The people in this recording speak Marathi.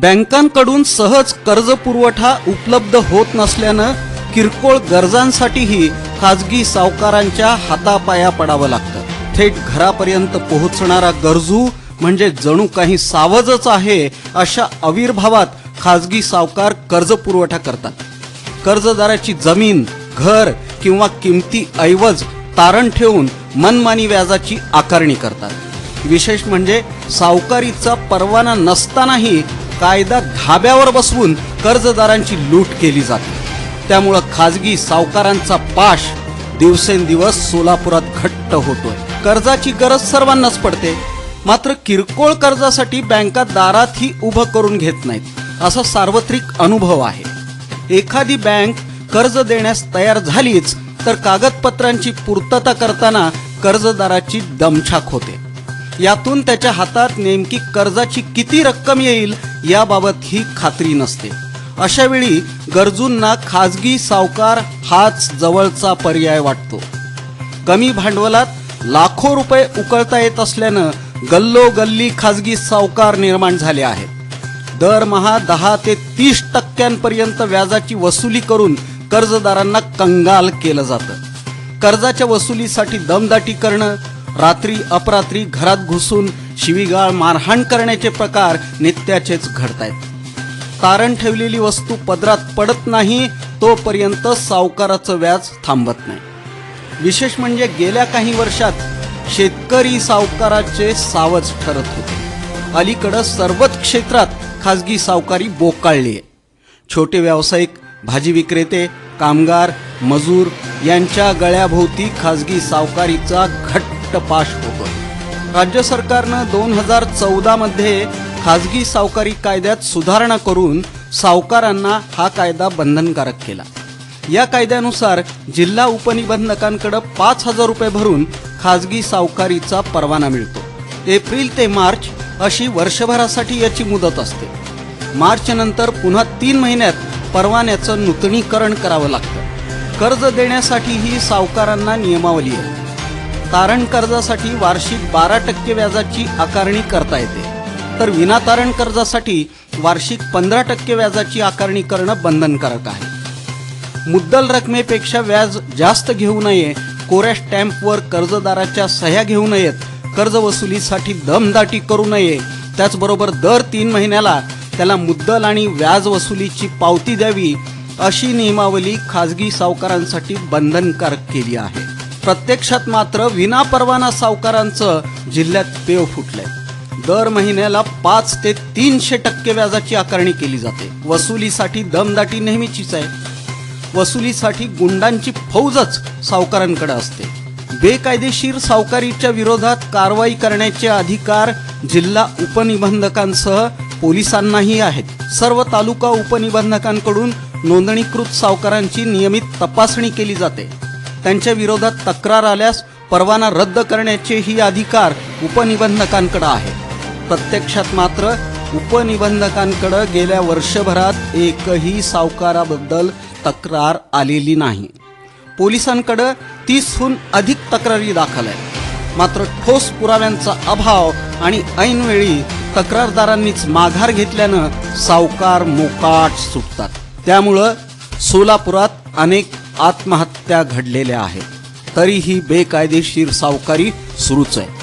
बँकांकडून सहज कर्ज पुरवठा उपलब्ध होत नसल्यानं किरकोळ गरजांसाठीही खाजगी सावकारांच्या हातापाया पडावं लागतं. थेट घरापर्यंत पोहोचणारा गरजू म्हणजे जणू काही सावजच आहे अशा आविर्भावात खाजगी सावकार कर्ज पुरवठा करतात. कर्जदाराची जमीन घर किंवा किमती ऐवज तारण ठेवून मनमानी व्याजाची आकारणी करतात. विशेष म्हणजे सावकारीचा परवाना नसतानाही कायदा धाब्यावर बसवून कर्जदारांची लूट केली जाते. त्यामुळं खाजगी सावकारांचा पाश दिवसेंदिवस सोलापुरात घट्ट होतोय. कर्जाची गरज सर्वांनाच पडते. मात्र किरकोळ कर्जासाठी बँका दारातही उभं करून घेत नाहीत. असा सार्वत्रिक अनुभव आहे. एखादी बँक कर्ज देण्यास तयार झालीच तर कागदपत्रांची पूर्तता करताना कर्जदाराची दमछाक होते. यातून त्याच्या हातात नेमकी कर्जाची किती रक्कम येईल याबाबत ही खात्री नसते. अशा वेळी गरजूंना खाजगी सावकार हाच जवळचा पर्याय वाटतो. कमी भांडवलात लाखो रुपये उकळता येत असल्यानं गल्लोगल्ली खाजगी सावकार निर्माण झाले आहेत. दरमहा दहा ते तीस टक्क्यांपर्यंत व्याजाची वसुली करून कर्जदारांना कंगाल केलं जातं. कर्जाच्या वसुलीसाठी दमदाटी करणं रात्री अपरात्री घरात घुसून शिवीगाळ मारहाण करण्याचे प्रकार नित्याचेच घडतायत. तारण ठेवलेली वस्तू पदरात पडत नाही तोपर्यंत सावकाराचं व्याज थांबत नाही. विशेष म्हणजे गेल्या काही वर्षात शेतकरी सावकाराचे सावज ठरत होते. अलीकडं सर्वच क्षेत्रात खाजगी सावकारी बोकाळली आहे. छोटे व्यावसायिक भाजी विक्रेते कामगार मजूर यांच्या गळ्याभोवती खाजगी सावकारीचा घट्ट पाश होतो राज्य सरकारनं दोन हजार चौदामध्ये खाजगी सावकारी कायद्यात सुधारणा करून सावकारांना हा कायदा बंधनकारक केला. या कायद्यानुसार जिल्हा उपनिबंधकांकडे पाच हजार रुपये भरून खाजगी सावकारीचा परवाना मिळतो. एप्रिल ते मार्च अशी वर्षभरासाठी याची मुदत असते. मार्च नंतर पुन्हा तीन महिन्यात परवान्याचं नूतनीकरण करावं लागतं. कर्ज देण्यासाठी ही सावकारांना नियमावली आहे. तारण कर्जासाठी वार्षिक बारा टक्के व्याजाची आकारणी करता येते. तर विनातारण कर्जासाठी वार्षिक पंधरा टक्के व्याजाची आकारणी करणं बंधनकारक आहे. मुद्दल रकमेपेक्षा व्याज जास्त घेऊ नये कोऱ्या स्टॅम्पवर कर्जदाराच्या सह्या घेऊ नयेत कर्ज वसुलीसाठी दमदाटी करू नये त्याचबरोबर दर तीन महिन्याला त्याला मुद्दल आणि व्याज वसुलीची पावती द्यावी अशी नियमावली खाजगी सावकारांसाठी बंधनकारक केली आहे. प्रत्यक्षात मात्र विनापरवाना सावकारांचं जिल्ह्यात पेव फुटलंय. दर महिन्याला पाच ते तीनशे टक्के व्याजाची आकारणी केली जाते. वसुलीसाठी दमदाटी नेहमीचीच आहे. वसुलीसाठी गुंडांची फौजच सावकारांकडे असते. बेकायदेशीर सावकारीच्या विरोधात कारवाई करण्याचे अधिकार जिल्हा उपनिबंधकांसह पोलिसांनाही आहेत. सर्व तालुका उपनिबंधकांकडून नोंदणीकृत सावकारांची नियमित तपासणी केली जाते. त्यांच्या विरोधात तक्रार आल्यास परवाना रद्द करण्याचेही अधिकार उपनिबंधकांकडे आहे प्रत्यक्षात मात्र उपनिबंधकांकडे गेल्या वर्षभरात एकही सावकाराबद्दल तक्रार आलेली नाही. पोलिसांकडं तीसहून अधिक तक्रारी दाखल आहेत. मात्र ठोस पुराव्यांचा अभाव आणि ऐनवेळी तक्रारदारांनीच माघार घेतल्यानं सावकार मोकाट सुटतात. त्यामुळं सोलापुरात अनेक आत्महत्या घडलेल्या आहेत. तरीही बेकायदेशीर सावकारी सुरूच आहे.